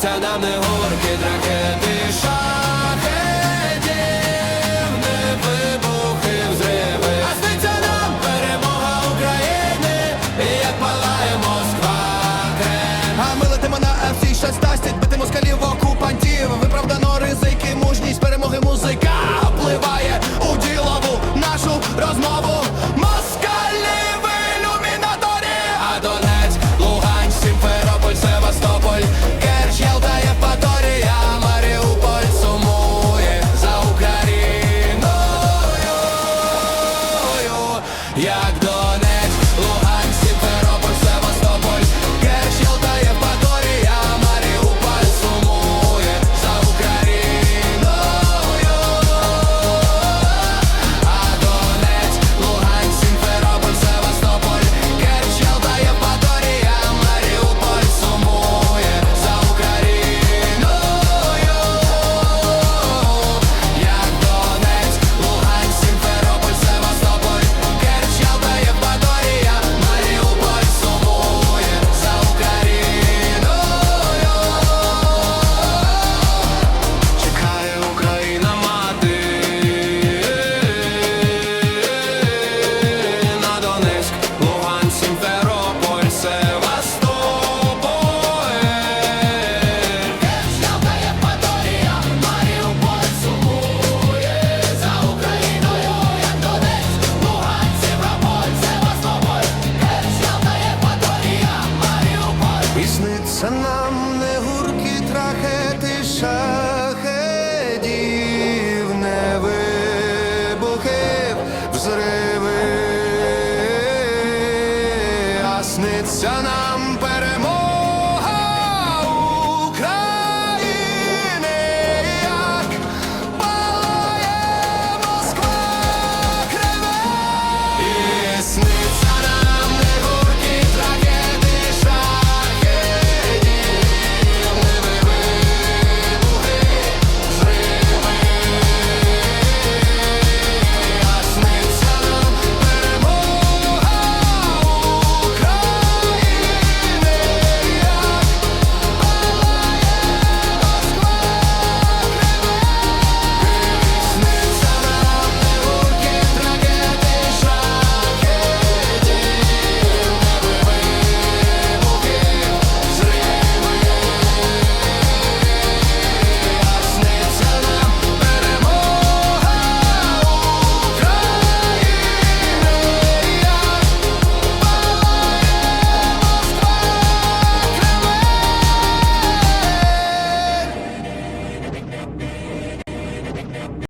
Обіцяй нам не присниться нам перемога.